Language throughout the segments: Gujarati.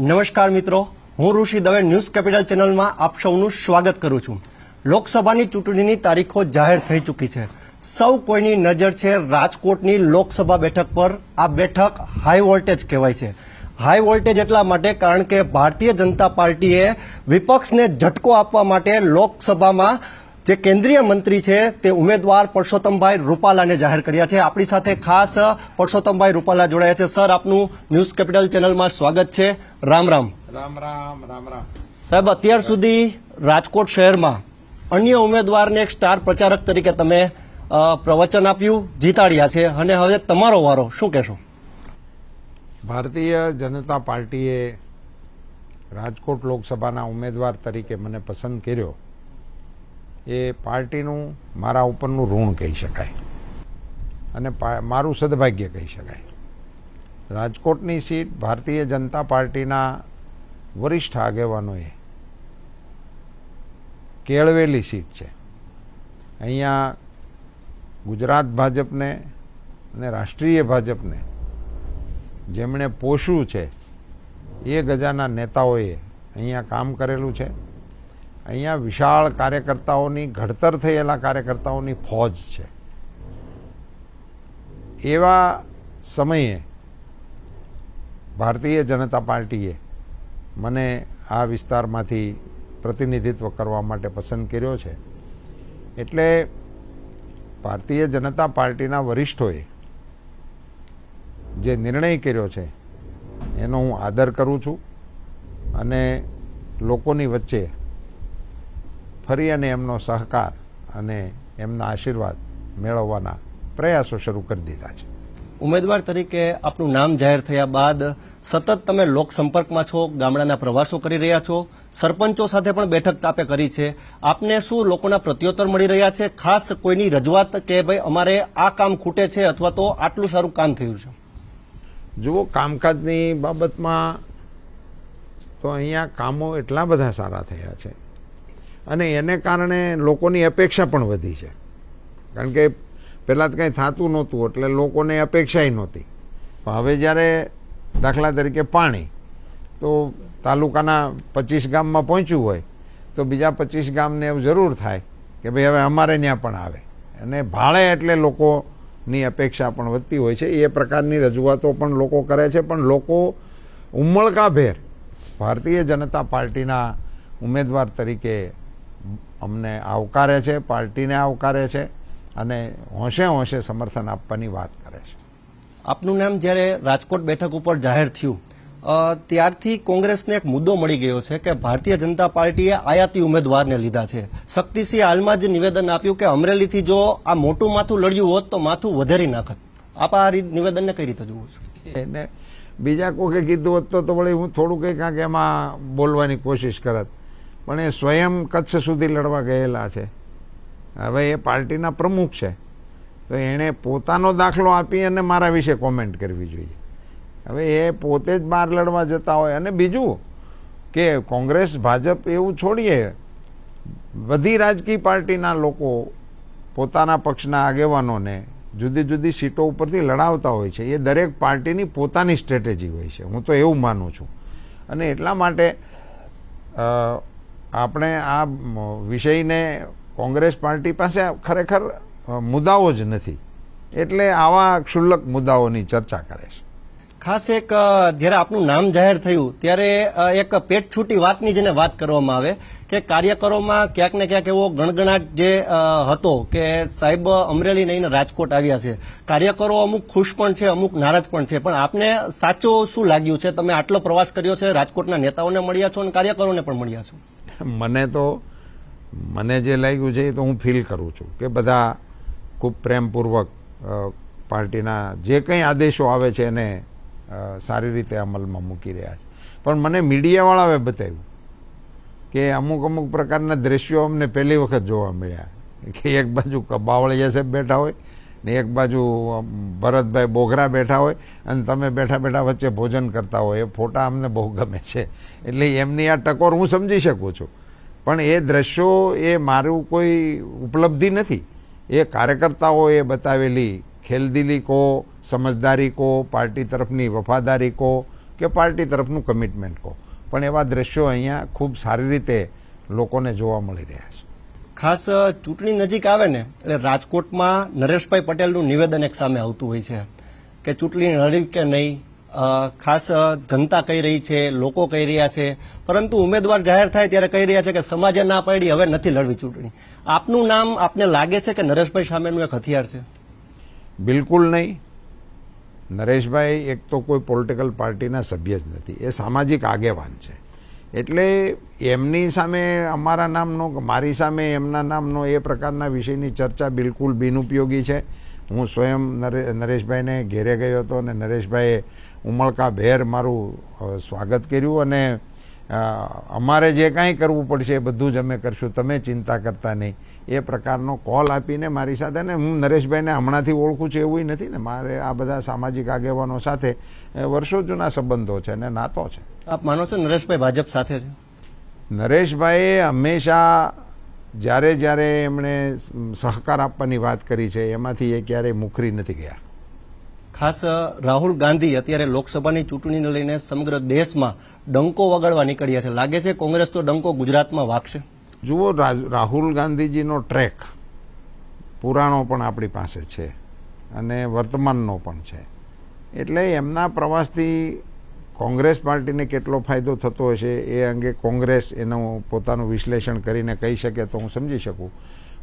નમસ્કાર મિત્રો, હું ઋષિ દવે ન્યૂઝ કેપિટલ ચેનલમાં આપ સૌનું સ્વાગત કરું છું. લોકસભાની ચૂંટણીની તારીખો જાહેર થઈ ચૂકી છે. સૌ કોઈની નજર છે રાજકોટની લોકસભા બેઠક પર. આ બેઠક હાઈ વોલ્ટેજ કહેવાય છે. હાઈ વોલ્ટેજ એટલા માટે કારણ કે ભારતીય જનતા પાર્ટીએ વિપક્ષને ઝટકો આપવા માટે લોકસભામાં જે કેન્દ્રીય મંત્રી છે તે ઉમેદવાર પરસોત્તમભાઈ રૂપાલાને જાહેર કર્યા છે. આપણી સાથે ખાસ પરસોત્તમભાઈ રૂપાલા જોડાયા છે. સર આપનું ન્યૂઝ કેપિટલ ચેનલમાં સ્વાગત છે. રામ રામ. રામ રામ રામ રામ. સાહેબ અત્યાર સુધી રાજકોટ શહેરમાં અન્ય ઉમેદવારને એક સ્ટાર પ્રચારક તરીકે તમે પ્રવચન આપ્યું જીતાડ્યા છે અને હવે તમારો વારો શું કહેશો? ભારતીય જનતા પાર્ટીએ રાજકોટ લોકસભાના ઉમેદવાર તરીકે મને પસંદ કર્યો. એ પાર્ટીનું મારા ઉપરનું ઋણ કહી શકાય. અને મારું સદભાગ્ય કહી શકાય. રાજકોટની સીટ ભારતીય જનતા પાર્ટીના વરિષ્ઠ આગેવાનોએ કેળવેલી સીટ છે. અહીંયા ગુજરાત ભાજપને અને રાષ્ટ્રીય ભાજપને જેમણે પોષ્યું છે એ ગજાના નેતાઓએ અહીંયા કામ કરેલું છે. અહીંયા વિશાળ કાર્યકર્તાઓની, ઘડતર થયેલા કાર્યકર્તાઓની ફોજ છે. એવા સમયે ભારતીય જનતા પાર્ટીએ મને આ વિસ્તારમાંથી પ્રતિનિધિત્વ કરવા માટે પસંદ કર્યો છે. એટલે ભારતીય જનતા પાર્ટીના વરિષ્ઠોએ જે નિર્ણય કર્યો છે, એનો હું આદર કરું છું અને લોકોની વચ્ચે ફરી અને એમનો સહકાર અને એમના આશીર્વાદ મેળવવાના પ્રયાસો શરૂ કરી દીધા છે. ઉમેદવાર તરીકે આપનું નામ જાહેર થયા બાદ સતત તમે લોક સંપર્કમાં છો ગામડાના પ્રવાસો કરી રહ્યા છો સરપંચો સાથે પણ બેઠક તાપે કરી છે. આપને શું લોકોના પ્રત્યુત્તર મળી રહ્યા છે? ખાસ કોઈની રજૂઆત કે ભાઈ અમારે આ કામ ખૂટે છે અથવા તો આટલું સારું કામ થયું છે? જુઓ કામકાજની બાબતમાં તો અહીંયા કામો એટલા બધા સારા થયા છે અને એને કારણે લોકોની અપેક્ષા પણ વધી છે. કારણ કે પહેલાં તો કંઈ થતું નહોતું, એટલે લોકોને અપેક્ષાય નહોતી. પણ હવે જ્યારે દાખલા તરીકે પાણી, તો તાલુકાના પચીસ ગામમાં પહોંચ્યું હોય, તો બીજા પચીસ ગામને એવું જરૂર થાય કે ભાઈ હવે અમારે ત્યાં પણ આવે. અને ભાડે એટલે લોકોની અપેક્ષા પણ વધતી હોય છે. એ પ્રકારની રજૂઆતો પણ લોકો કરે છે, પણ લોકો ઉમળકાભેર ભારતીય જનતા પાર્ટીના ઉમેદવાર તરીકે અમને આવકારે છે પાર્ટીને આવકારે છે અને હોંશે હોંશે સમર્થન આપવાની વાત કરે છે. આપનું નામ જ્યારે રાજકોટ બેઠક ઉપર જાહેર થયું ત્યારથી કોંગ્રેસને એક મુદ્દો મળી ગયો છે કે ભારતીય જનતા પાર્ટીએ આયાતી ઉમેદવારને લીધા છે. શક્તિસિંહ હાલમાં જ નિવેદન આપ્યું કે અમરેલીથી જો આ મોટું માથું લડ્યું હોત તો માથું વધારી નાખત. આપ આ નિવેદનને કઈ રીતે જુઓ છો? એને બીજા કોકે કીધું હોત તો વળી હું થોડું કંઈ કાંક એમાં બોલવાની કોશિશ કરત. પણ એ સ્વયં કચ્છ સુધી લડવા ગયેલા છે. હવે એ પાર્ટીના પ્રમુખ છે. તો એણે પોતાનો દાખલો આપી અને મારા વિશે કોમેન્ટ કરવી જોઈએ. હવે એ પોતે જ બહાર લડવા જતા હોય. અને બીજું કે કોંગ્રેસ, ભાજપ એવું છોડીએ, બધી રાજકીય પાર્ટીના લોકો પોતાના પક્ષના આગેવાનોને જુદી જુદી સીટો ઉપરથી લડાવતા હોય છે. એ દરેક પાર્ટીની પોતાની સ્ટ્રેટેજી હોય છે. હું તો એવું માનું છું. અને એટલા માટે આપણે આ વિષયને કોંગ્રેસ પાર્ટી પાસે ખરેખર મુદ્દાઓ જ નથી. એટલે આવા ક્ષુલ્લક મુદ્દાઓની ચર્ચા કરે છે. ખાસ એક જ્યારે આપનું નામ જાહેર થયું, ત્યારે એક પેટ છૂટી વાતની જેને વાત કરવામાં આવે કે કાર્યકરોમાં ક્યાંક ને ક્યાંક એવો ગણગણાટ જે હતો કે સાહેબ અમરેલી નહીં રાજકોટ આવ્યા છે. કાર્યકરો અમુક ખુશ પણ છે, અમુક નારાજ પણ છે. પણ આપને સાચો શું લાગ્યું છે? તમે આટલો પ્રવાસ કર્યો છે, રાજકોટના નેતાઓને મળ્યા છો અને કાર્યકરોને પણ મળ્યા છો? મને તો, મને જે લાગ્યું છે એ તો હું ફીલ કરું છું કે બધા ખૂબ પ્રેમપૂર્વક પાર્ટીના જે કંઈ આદેશો આવે છે એને સારી રીતે અમલમાં મૂકી રહ્યા છે. પણ મને મીડિયાવાળાએ બતાવ્યું કે અમુક અમુક પ્રકારના દ્રશ્યો અમને પહેલી વખત જોવા મળ્યા. કે એક બાજુ કબાવળિયા સાહેબ બેઠા હોય ને એક બાજુ ભરતભાઈ બોઘરા બેઠા હોય અને તમે બેઠા બેઠા વચ્ચે ભોજન કરતા હોય. એ ફોટા અમને બહુ ગમે છે. એટલે એમની આ ટકોર હું સમજી શકું છું. પણ એ દ્રશ્યો એ મારું કોઈ ઉપલબ્ધિ નથી. એ કાર્યકર્તાઓએ બતાવેલી ખેલદિલી કો, સમજદારી કો, પાર્ટી તરફની વફાદારી કહો કે પાર્ટી તરફનું કમિટમેન્ટ કહો પણ એવા દ્રશ્યો અહીંયા ખૂબ સારી રીતે લોકોને જોવા મળી રહ્યા છે. ખાસ ચૂંટણી નજીક આવે ને, એટલે રાજકોટમાં નરેશભાઈ પટેલનું નિવેદન એક સામે આવતું હોય છે કે ચૂંટણી લડી કે નહીં ખાસ જનતા કહી રહી છે, લોકો કહી રહ્યા છે, પરંતુ ઉમેદવાર જાહેર થાય ત્યારે કહી રહ્યા છે કે સમાજે ના પાડી, હવે નથી લડવી ચૂંટણી. આપનું નામ આપને લાગે છે કે નરેશભાઈ સામેનું એક હથિયાર છે? બિલકુલ નહીં. નરેશભાઈ એક તો કોઈ પોલિટિકલ પાર્ટીના સભ્ય જ નથી. એ સામાજિક આગેવાન છે. એટલે એમની સામે અમારા નામનો, મારી સામે એમના નામનો એ પ્રકારના વિષયની ચર્ચા બિલકુલ બિનઉપયોગી છે. હું સ્વયં નરે, નરેશભાઈને ઘેરે ગયો હતો અને નરેશભાઈએ ઉમળકા ભેર મારું સ્વાગત કર્યું અને અમારે જે કાંઈ કરવું પડશે એ બધું જ અમે કરશું તમે ચિંતા કરતા નહીં. એ પ્રકારનો કોલ આપીને મારી સાથે ને હું નરેશભાઈને હમણાંથી ઓળખું છું એવું નથી ને મારે આ બધા સામાજિક આગેવાનો સાથે વર્ષો જૂના સંબંધો છે અને નાતો છે. આપ માનો છો નરેશભાઈ ભાજપ સાથે છે? નરેશભાઈએ હંમેશા જ્યારે જ્યારે એમણે સહકાર આપવાની વાત કરી છે એમાંથી એ ક્યારેય મુખરી નથી ગયા. ખાસ રાહુલ ગાંધી અત્યારે લોકસભાની ચૂંટણીને લઈને સમગ્ર દેશમાં ડંકો વગાડવા નીકળ્યા છે. લાગે છે કોંગ્રેસ તો ડંકો ગુજરાતમાં વાગશે? જુઓ રાહુલ ગાંધીજીનો ટ્રેક પુરાણો પણ આપણી પાસે છે અને વર્તમાનનો પણ છે. એટલે એમના પ્રવાસથી કોંગ્રેસ પાર્ટીને કેટલો ફાયદો થતો હશે એ અંગે કોંગ્રેસ એનું પોતાનું વિશ્લેષણ કરીને કહી શકે તો હું સમજી શકું.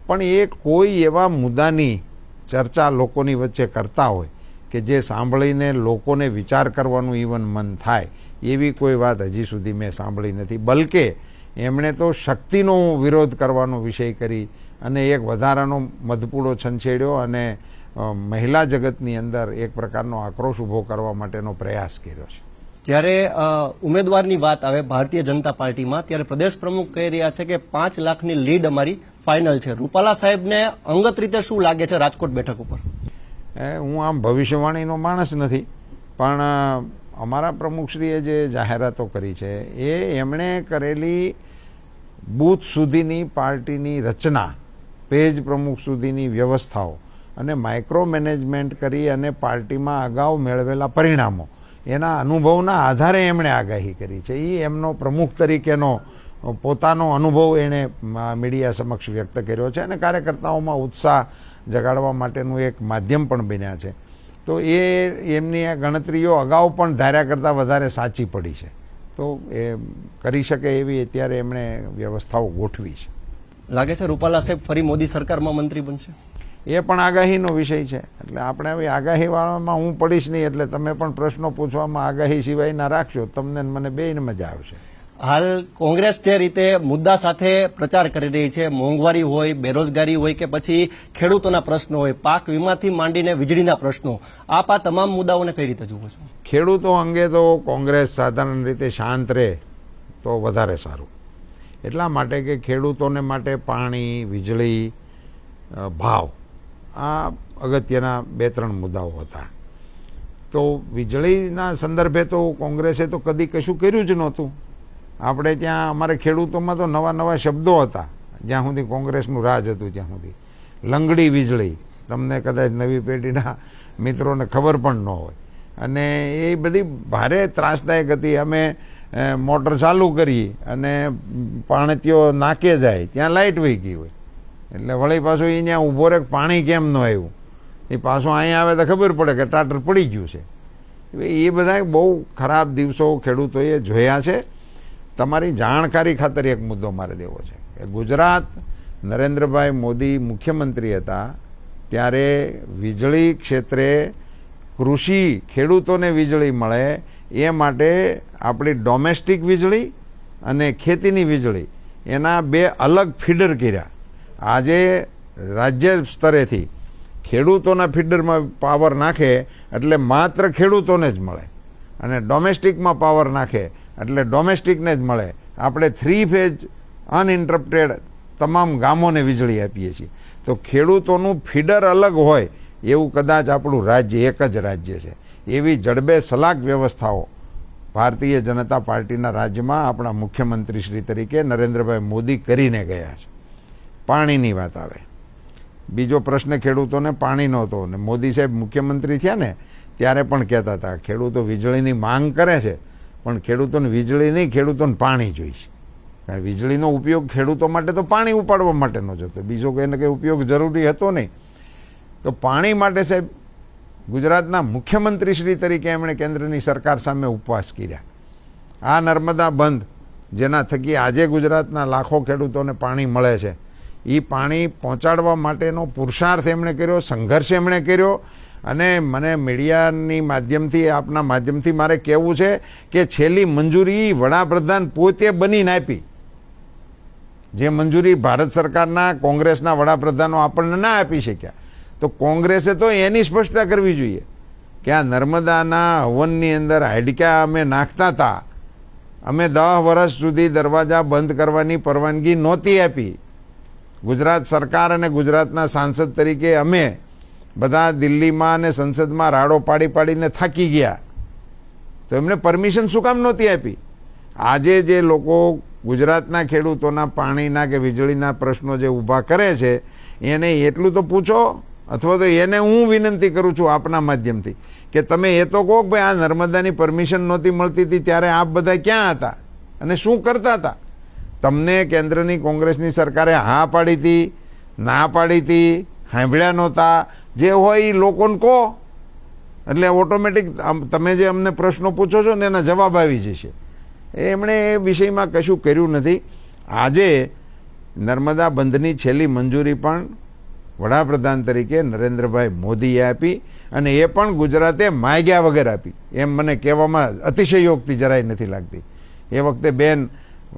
પણ એ કોઈ એવા મુદ્દાની ચર્ચા લોકોની વચ્ચે કરતા હોય કે જે સાંભળીને લોકોને વિચાર કરવાનું ઇવન મન થાય, એવી કોઈ વાત હજી સુધી મેં સાંભળી નથી. બલકે એમણે તો શક્તિનો વિરોધ કરવાનો વિષય કરી અને એક વધારાનો મધપૂડો છંછેડ્યો અને મહિલા જગતની અંદર એક પ્રકારનો આક્રોશ ઊભો કરવા માટેનો પ્રયાસ કર્યો છે. જ્યારે ઉમેદવારની વાત આવે ભારતીય જનતા પાર્ટીમાં, ત્યારે પ્રદેશ પ્રમુખ કહી રહ્યા છે કે પાંચ લાખની લીડ અમારી ફાઇનલ છે. રૂપાલા સાહેબને અંગત રીતે શું લાગે છે રાજકોટ બેઠક ઉપર? હું આમ ભવિષ્યવાણીનો માણસ નથી, પણ અમારા પ્રમુખશ્રીએ જે જાહેરાતો કરી છે, એ એમણે કરેલી બૂથ સુધીની પાર્ટીની રચના, પેજ પ્રમુખ સુધીની વ્યવસ્થાઓ અને માઇક્રો મેનેજમેન્ટ કરી અને પાર્ટીમાં અગાઉ મેળવેલા પરિણામો, એના અનુભવના આધારે એમણે આગાહી કરી છે. એ એમનો પ્રમુખ તરીકેનો પોતાનો અનુભવ એણે મીડિયા સમક્ષ વ્યક્ત કર્યો છે અને કાર્યકર્તાઓમાં ઉત્સાહ જગાડવા માટેનું એક માધ્યમ પણ બન્યા છે. તો એ એમની આ ગણતરીઓ અગાઉ પણ ધાર્યા કરતાં વધારે સાચી પડી છે. તો એ કરી શકે એવી અત્યારે એમણે વ્યવસ્થાઓ ગોઠવી છે. લાગે છે રૂપાલા સાહેબ ફરી મોદી સરકારમાં મંત્રી બનશે? એ પણ આગાહીનો વિષય છે. એટલે આપણે હવે આગાહીવાળામાં હું પડીશ નહીં એટલે તમે પણ પ્રશ્નો પૂછવામાં આગાહી સિવાય ના રાખશો. તમને મને બેયને મજા આવશે. હાલ કોંગ્રેસ જે રીતે મુદ્દા સાથે પ્રચાર કરી રહી છે, મોંઘવારી હોય, બેરોજગારી હોય કે પછી ખેડૂતોના પ્રશ્નો હોય, પાક વીમાથી માંડીને વીજળીના પ્રશ્નો, આપ આ તમામ મુદ્દાઓને કઈ રીતે જુઓ છો? ખેડૂતો અંગે તો કોંગ્રેસ સાધારણ રીતે શાંત રહે તો વધારે સારું. એટલા માટે કે ખેડૂતોને માટે પાણી, વીજળી ભાવ, આ અગત્યના બે ત્રણ મુદ્દાઓ હતા. તો વીજળીના સંદર્ભે તો કોંગ્રેસે તો કદી કશું કર્યું જ નહોતું. આપણે ત્યાં, અમારે ખેડૂતોમાં તો નવા નવા શબ્દો હતા. જ્યાં સુધી કોંગ્રેસનું રાજ હતું ત્યાં સુધી. લંગડી વીજળી. તમને કદાચ નવી પેઢીના મિત્રોને ખબર પણ ન હોય. અને એ બધી ભારે ત્રાસદાયક હતી. અમે મોટર ચાલુ કરી અને પાણીતીઓ નાકે જાય. ત્યાં લાઇટ વહી ગઈ હોય. એટલે વળી પાછું એ ત્યાં ઊભો રહે પાણી કેમ ન આવ્યું? એ પાછું અહીંયા આવે તો ખબર પડે કે ટાટર પડી ગયું છે. એ બધા બહુ ખરાબ દિવસો ખેડૂતોએ જોયા છે. તમારી જાણકારી ખાતર એક મુદ્દો મારે દેવો છે કે ગુજરાત નરેન્દ્રભાઈ મોદી મુખ્યમંત્રી હતા ત્યારે વીજળી ક્ષેત્રે કૃષિ ખેડૂતોને વીજળી મળે એ માટે આપણી ડોમેસ્ટિક વીજળી અને ખેતીની વીજળી એના બે અલગ ફીડર કર્યા. આજે રાજ્ય સ્તરેથી ખેડૂતોના ફીડરમાં પાવર નાખે એટલે માત્ર ખેડૂતોને જ મળે અને ડોમેસ્ટિકમાં પાવર નાખે એટલે ડોમેસ્ટિકને જ મળે. આપણે થ્રી ફેજ અનઇન્ટરપ્ટેડ તમામ ગામોને વીજળી આપીએ છીએ. તો ખેડૂતોનું ફીડર અલગ હોય, એવું કદાચ આપણું રાજ્ય એક જ રાજ્ય છે. એવી જડબે સલાક વ્યવસ્થાઓ ભારતીય જનતા પાર્ટીના રાજ્યમાં આપણા મુખ્યમંત્રી શ્રી તરીકે નરેન્દ્રભાઈ મોદી કરીને ગયા છે. પાણીની વાત આવે. બીજો પ્રશ્ન ખેડૂતોને પાણી નહોતો. ને મોદી સાહેબ મુખ્યમંત્રી થયા ને, ત્યારે પણ કહેતા હતા, ખેડૂતો વીજળીની માંગ કરે છે પણ ખેડૂતોને વીજળી નહીં, ખેડૂતોને પાણી જોઈશે. કારણ વીજળીનો ઉપયોગ ખેડૂતો માટે તો પાણી ઉપાડવા માટેનો જ હતો. બીજો કોઈને કંઈ ઉપયોગ જરૂરી હતો નહીં. તો પાણી માટે સાહેબ, ગુજરાતના મુખ્યમંત્રીશ્રી તરીકે એમણે કેન્દ્રની સરકાર સામે ઉપવાસ કર્યા. આ નર્મદા બંધ, જેના થકી આજે ગુજરાતના લાખો ખેડૂતોને પાણી મળે છે. એ પાણી પહોંચાડવા માટેનો પુરુષાર્થ એમણે કર્યો, સંઘર્ષ એમણે કર્યો. અને મને મીડિયાની માધ્યમથી, આપના માધ્યમથી મારે કહેવું છે કે છેલ્લી મંજૂરી વડાપ્રધાન પોતે બનીને આપી. જે મંજૂરી ભારત સરકારના, કોંગ્રેસના વડાપ્રધાનો આપણને ના આપી શક્યા. તો કોંગ્રેસે તો એની સ્પષ્ટતા કરવી જોઈએ કે આ નર્મદાના હવનની અંદર હાડક્યા અમે નાખતા હતા. અમે દસ વર્ષ સુધી દરવાજા બંધ કરવાની પરવાનગી નહોતી આપી. ગુજરાત સરકાર અને ગુજરાતના સાંસદ તરીકે અમે બધા દિલ્હીમાં અને સંસદમાં રાડો પાડી પાડીને થાકી ગયા. તો એમને પરમિશન શું કામ નહોતી આપી? આજે જે લોકો ગુજરાતના ખેડૂતોના પાણીના કે વીજળીના પ્રશ્નો જે ઊભા કરે છે, એને એટલું તો પૂછો, અથવા તો એને હું વિનંતી કરું છું આપના માધ્યમથી, કે તમે એ તો કહો કે ભાઈ આ નર્મદાની પરમિશન નહોતી મળતી હતી, ત્યારે આપ બધા ક્યાં હતા? અને શું કરતા હતા? તમને કેન્દ્રની કોંગ્રેસની સરકારે હા પાડી હતી, ના પાડી હતી સાંભળ્યા નહોતા. જે હોય એ લોકોને કહો. એટલે ઓટોમેટિક તમે જે અમને પ્રશ્નો પૂછો છો ને એના જવાબ આવી જશે. એમણે એ વિષયમાં કશું કર્યું નથી. આજે નર્મદા બંધની છેલ્લી મંજૂરી પણ વડાપ્રધાન તરીકે નરેન્દ્રભાઈ મોદીએ આપી અને એ પણ ગુજરાતે માગ્યા વગર આપી. એમ મને કહેવામાં અતિશયોક્તિ જરાય નથી લાગતી. એ વખતે બેન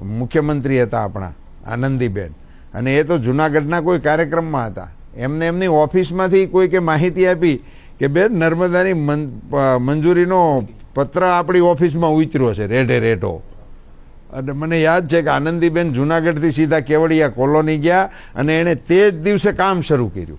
મુખ્યમંત્રી હતા આપણા, આનંદીબેન. અને એ તો જૂનાગઢના કોઈ કાર્યક્રમમાં હતા. એમને એમની ઓફિસમાંથી કોઈ કે માહિતી આપી કે બેન નર્મદાની મંજૂરીનો પત્ર આપણી ઓફિસમાં ઉતર્યો છે રેઢે રેઢો. અને મને યાદ છે કે આનંદીબેન જુનાગઢથી સીધા કેવડિયા કોલોની ગયા અને એણે તે જ દિવસે કામ શરૂ કર્યું.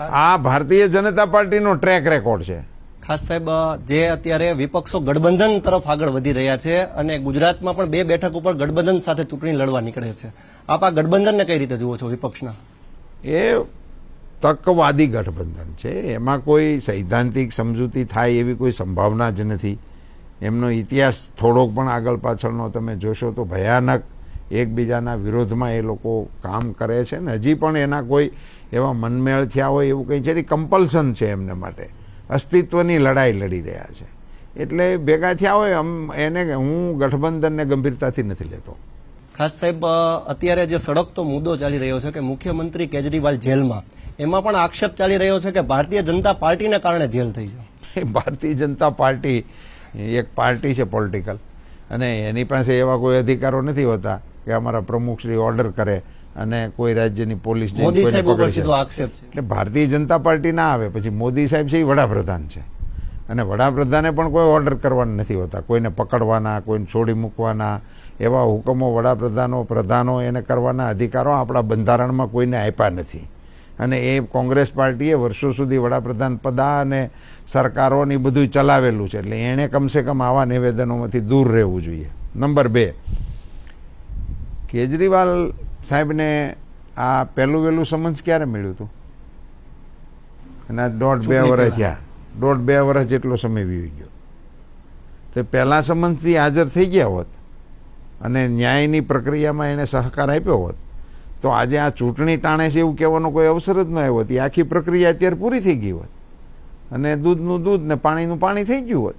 આ ભારતીય જનતા પાર્ટીનો ટ્રેક રેકોર્ડ છે. ખાસ સાહેબ જે અત્યારે વિપક્ષો ગઠબંધન તરફ આગળ વધી રહ્યા છે અને ગુજરાતમાં પણ બે બેઠક ઉપર ગઠબંધન સાથે ચૂંટણી લડવા નીકળે છે. આપ આ ગઠબંધનને કઈ રીતે જુઓ છો વિપક્ષના? એ તકવાદી ગઠબંધન છે. એમાં કોઈ સૈદ્ધાંતિક સમજૂતી થાય એવી કોઈ સંભાવના જ નથી. એમનો ઇતિહાસ થોડોક પણ આગળ પાછળનો તમે જોશો તો ભયાનક એકબીજાના વિરોધમાં એ લોકો કામ કરે છે ને હજી પણ એના કોઈ એવા મનમેળ થયા હોય એવું કંઈ છે એ કમ્પલ્સન છે એમને માટે. અસ્તિત્વની લડાઈ લડી રહ્યા છે. એટલે ભેગા થયા હોય આમ એને હું ગઠબંધનને ગંભીરતાથી નથી લેતો. ખાસ સાહેબ અત્યારે જે સળગતો મુદ્દો ચાલી રહ્યો છે કે મુખ્યમંત્રી કેજરીવાલ જેલમાં. એમાં પણ આક્ષેપ ચાલી રહ્યો છે કે ભારતીય જનતા પાર્ટીને કારણે જેલ થઈ છે. ભારતીય જનતા પાર્ટી એક પાર્ટી છે પોલિટિકલ. અને એની પાસે એવા કોઈ અધિકારો નથી હોતા કે અમારા પ્રમુખશ્રી ઓર્ડર કરે અને કોઈ રાજ્યની પોલીસ એટલે ભારતીય જનતા પાર્ટી ના આવે પછી મોદી સાહેબ છે એ વડાપ્રધાન છે. અને વડાપ્રધાને પણ કોઈ ઓર્ડર કરવાના નથી હોતા. કોઈને પકડવાના કોઈને છોડી મૂકવાના એવા હુકમો વડાપ્રધાનો પ્રધાનો એને કરવાના અધિકારો આપણા બંધારણમાં કોઈને આપ્યા નથી. અને એ કોંગ્રેસ પાર્ટીએ વર્ષો સુધી વડાપ્રધાન પદા અને સરકારોની બધું ચલાવેલું છે. એટલે એણે કમસે કમ આવા નિવેદનોમાંથી દૂર રહેવું જોઈએ. નંબર બે કેજરીવાલ સાહેબને આ પહેલું વહેલું સમન્સ ક્યારે મળ્યું હતું? અને આ દોઢ બે વર્ષ થયા. દોઢ બે વર્ષ જેટલો સમય વીવી ગયો. તો પહેલા સમન્સથી હાજર થઈ ગયા હોત અને ન્યાયની પ્રક્રિયામાં એણે સહકાર આપ્યો હોત તો આજે આ ચૂંટણી ટાણે છે એવું કહેવાનો કોઈ અવસર જ ન આવ્યો હતી. આખી પ્રક્રિયા અત્યારે પૂરી થઈ ગઈ હોત. અને દૂધનું દૂધ ને પાણીનું પાણી થઈ ગયું હોત.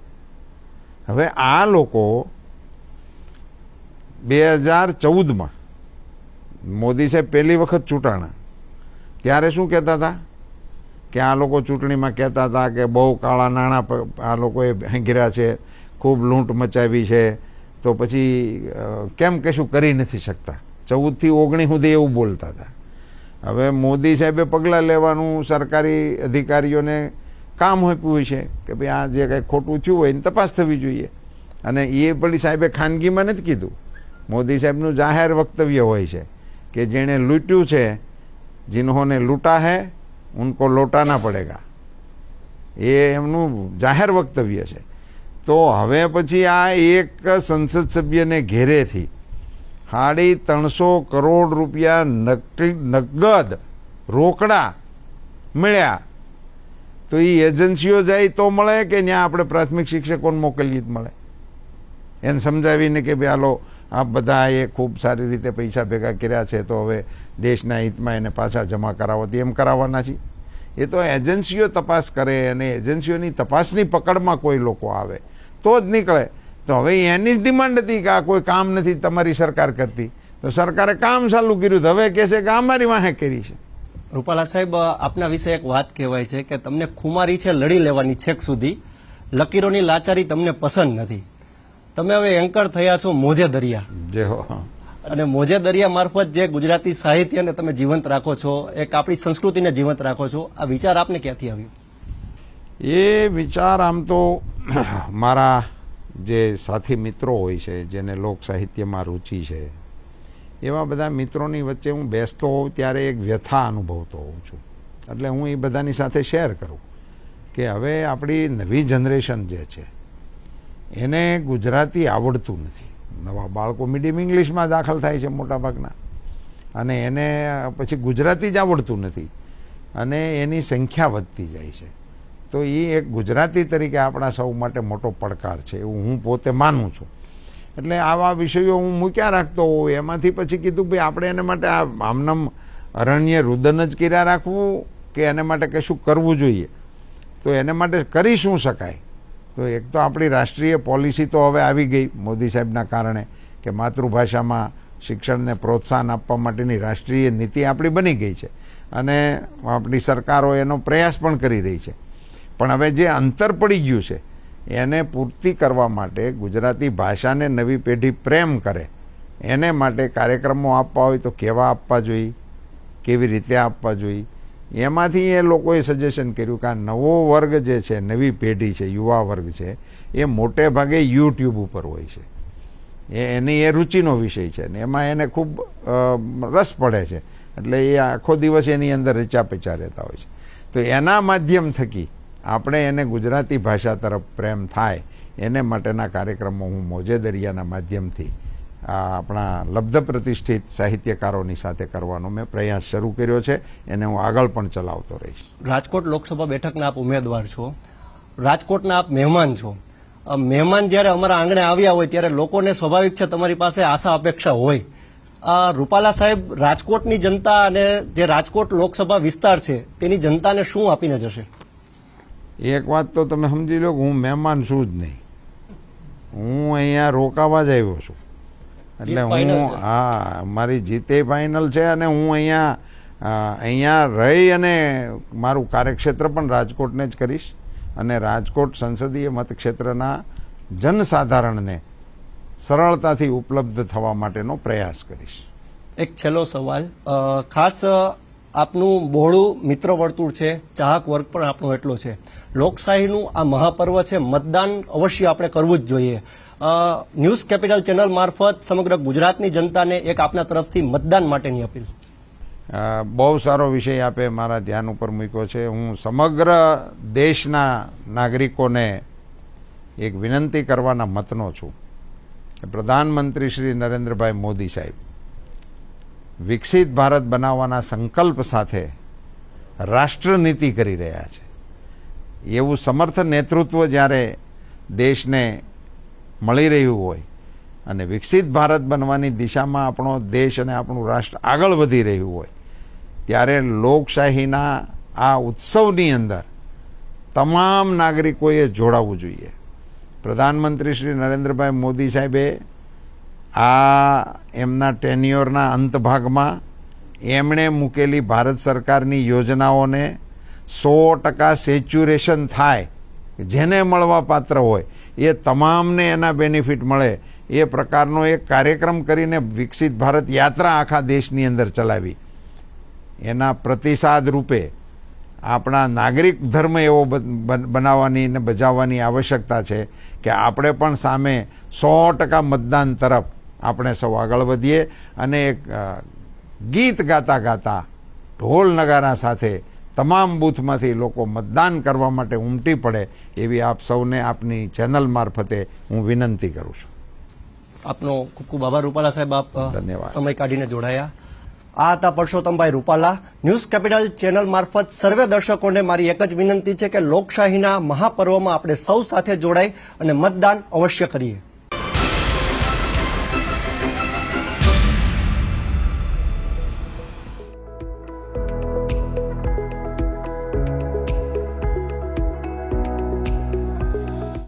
હવે આ લોકો બે હજાર ચૌદમાં મોદી સાહેબ પહેલી વખત ચૂંટાણા. ત્યારે શું કહેતા હતા? કે આ લોકો ચૂંટણીમાં કહેતા હતા કે બહુ કાળા નાણાં આ લોકોએ ભેંગ્યા છે, ખૂબ લૂંટ મચાવી છે. તો પછી કેમ કશું કરી નથી શકતા? ચૌદથી ઓગણીસ સુધી એવું બોલતા હતા. હવે મોદી સાહેબે પગલાં લેવાનું સરકારી અધિકારીઓને કામ આપ્યું છે કે ભાઈ આ જે કંઈ ખોટું થયું હોય એની તપાસ થવી જોઈએ. અને એ પડી સાહેબે ખાનગીમાં નથી કીધું. મોદી સાહેબનું જાહેર વક્તવ્ય હોય છે કે જેણે લૂંટ્યું છે, જિન્હોને લૂંટા હૈ લોટા લોટાના પડેગા. એ એમનું જાહેર વક્તવ્ય છે. તો હવે પછી આ એક સંસદ સભ્યને ઘેરેથી સાડી ત્રણસો કરોડ રૂપિયા નકલી નગદ રોકડા મળ્યા. તો એ એજન્સીઓ જાય તો મળે કે ત્યાં આપણે પ્રાથમિક શિક્ષકોને મોકલીએ જ મળે? એને સમજાવીને કે ભાઈ હાલો આ બધા એ ખૂબ સારી રીતે પૈસા ભેગા કર્યા છે, તો હવે દેશના હિતમાં એને પાછા જમા કરાવો. તો એમ કરાવવાના છે. એ તો એજન્સીઓ તપાસ કરે અને એજન્સીઓની તપાસની પકડમાં કોઈ લોકો આવે, તો જ નીકળે. તો હવે એની જ ડિમાન્ડ હતી કે આ કોઈ કામ નથી તમારી સરકાર કરતી. તો સરકારે કામ ચાલુ કર્યું તો હવે કહે છે કે અમારી વાહે કરી છે. રૂપાલા સાહેબ આપના વિશે એક વાત કહેવાય છે કે તમને ખુમારી છે લડી લેવાની છેક સુધી લકીરોની લાચારી તમને પસંદ નથી. તમે હવે એન્કર થયા છો મોજે દરિયા. જે હો. અને મોજે દરિયા મારફત જે ગુજરાતી સાહિત્યને તમે જીવંત રાખો છો એક આપણી સંસ્કૃતિને જીવંત રાખો છો આ વિચાર આપને ક્યાંથી આવ્યો? એ વિચાર આમ તો મારા જે સાથી મિત્રો હોય છે, જેને લોક સાહિત્યમાં રુચિ છે, એવા બધા મિત્રોની વચ્ચે હું બેસતો હોઉં ત્યારે એક વ્યથા અનુભવતો હોઉં છું. એટલે હું એ બધાની સાથે શેર કરું કે હવે આપણી નવી જનરેશન જે છે, એને ગુજરાતી આવડતું નથી. નવા બાળકો મીડિયમ ઇંગ્લિશમાં દાખલ થાય છે મોટાભાગના. અને એને પછી ગુજરાતી જ આવડતું નથી. અને એની સંખ્યા વધતી જાય છે. તો એ એક ગુજરાતી તરીકે આપણા સૌ માટે મોટો પડકાર છે, એવું હું પોતે માનું છું. એટલે આવા વિષયો હું મૂક્યા રાખતો હોઉં, એમાંથી પછી કીધું ભાઈ આપણે એને માટે આ આમનામ અરણ્ય રુદન જ કર્યા રાખવું કે એને માટે કશું કરવું જોઈએ? તો એને માટે કરી શું શકાય? તો એક તો આપણી રાષ્ટ્રીય પોલિસી તો હવે આવી ગઈ મોદી સાહેબના કારણે કે માતૃભાષામાં શિક્ષણને પ્રોત્સાહન આપવા માટેની રાષ્ટ્રીય નીતિ આપણી બની ગઈ છે. અને આપણી સરકારો એનો પ્રયાસ પણ કરી રહી છે. પણ હવે જે અંતર પડી ગયું છે, એને પૂર્તિ કરવા માટે ગુજરાતી ભાષાને નવી પેઢી પ્રેમ કરે. એને માટે કાર્યક્રમો આપવા હોય તો કેવા આપવા જોઈએ? કેવી રીતે આપવા જોઈએ? એમાંથી એ લોકોએ સજેશન કર્યું કે આ નવો વર્ગ જે છે, નવી પેઢી છે, યુવા વર્ગ છે, એ મોટે ભાગે યુટ્યુબ ઉપર હોય છે. એ એની એ રુચિનો વિષય છે ને એમાં એને ખૂબ રસ પડે છે. એટલે એ આખો દિવસ એની અંદર રચા પચા રહેતા હોય છે. તો એના માધ્યમ થકી આપણે એને ગુજરાતી ભાષા તરફ પ્રેમ થાય, એને માટેના કાર્યક્રમો હું મોજે દરિયાના માધ્યમથી આપણા લબ્ધ પ્રતિષ્ઠિત સાહિત્યકારોની સાથે કરવાનો મેં પ્રયાસ શરૂ કર્યો છે. એને હું આગળ પણ ચલાવતો રહીશ. રાજકોટ લોકસભા બેઠકના આપ ઉમેદવાર છો. રાજકોટના આપ મહેમાન છો. મહેમાન જ્યારે અમારા આંગણે આવ્યા હોય ત્યારે લોકોને સ્વાભાવિક છે તમારી પાસે આશા અપેક્ષા હોય. રૂપાલા સાહેબ, રાજકોટની જનતા અને જે રાજકોટ લોકસભા વિસ્તાર છે તેની જનતાને શું આપીને જશે એક વાત તો તમે સમજી લો કે હું મહેમાન છું જ નહીં. હું અહીંયા રોકાવા જ આવ્યો છું. એટલે હું હા મારી જીતે ફાઇનલ છે અને હું અહીંયા અહીંયા રહી અને મારું કાર્યક્ષેત્ર પણ રાજકોટને જ કરીશ. અને રાજકોટ સંસદીય મતક્ષેત્રના જનસાધારણને સરળતાથી ઉપલબ્ધ થવા માટેનો પ્રયાસ કરીશ. એક છેલ્લો સવાલ. ખાસ આપનું બહોળું મિત્ર વર્તુળ છે, ચાહક વર્ગ પણ આપણો એટલો છે. લોકશાહીનું આ મહાપર્વ છે, મતદાન અવશ્ય આપણે કરવું જ જોઈએ. ન્યૂઝ કેપિટલ ચેનલ મારફત સમગ્ર ગુજરાતની જનતાને એક આપના તરફથી મતદાન માટેની અપીલ. બહુ સારો વિષય આપે મારા ધ્યાન ઉપર મૂક્યો છે. હું સમગ્ર દેશના નાગરિકોને એક વિનંતી કરવાના મતનો છું પ્રધાનમંત્રી શ્રી નરેન્દ્રભાઈ મોદી સાહેબ વિકસિત ભારત બનાવવાના સંકલ્પ સાથે રાષ્ટ્રનીતિ કરી રહ્યા છે. એવું સમર્થ નેતૃત્વ જ્યારે દેશને મળી રહ્યું હોય અને વિકસિત ભારત બનવાની દિશામાં આપણો દેશ અને આપણું રાષ્ટ્ર આગળ વધી રહ્યું હોય, ત્યારે લોકશાહીના આ ઉત્સવની અંદર તમામ નાગરિકોએ જોડાવવું જોઈએ. પ્રધાનમંત્રી શ્રી નરેન્દ્રભાઈ મોદી સાહેબે આ એમના ટેન્યોરના અંતભાગમાં એમણે મૂકેલી ભારત સરકારની યોજનાઓને સો ટકા સેચ્યુરેશન થાય, જેને મળવા પાત્ર હોય, એ તમામને એના બેનિફિટ મળે. એ પ્રકારનો એક કાર્યક્રમ કરીને વિકસિત ભારત યાત્રા આખા દેશની અંદર ચલાવી. એના પ્રતિસાદ રૂપે આપણા નાગરિક ધર્મ એવો બન- બન- બનાવવાની ને બજાવવાની આવશ્યકતા છે કે આપણે પણ સામે સો ટકા મતદાન તરફ આપણે સૌ આગળ વધીએ અને એક ગીત ગાતા ગાતા ઢોલ નગારા સાથે તમામ બૂથમાંથી લોકો મતદાન કરવા માટે ઉમટી પડે એવી આપ સૌને આપની ચેનલ મારફતે હું વિનંતી કરું છું. આપનો ખૂબ ખૂબ આભાર રૂપાલા સાહેબ આપ ધન્યવાદ. સમય કાઢીને જોડાયા. આ હતા Parshottambhai Rupala. News capital channel મારફત સર્વે દર્શકોને મારી એક જ વિનંતી છે કે લોકશાહીના મહાપર્વમાં આપણે સૌ સાથે જોડાઈ અને મતદાન અવશ્ય કરીએ.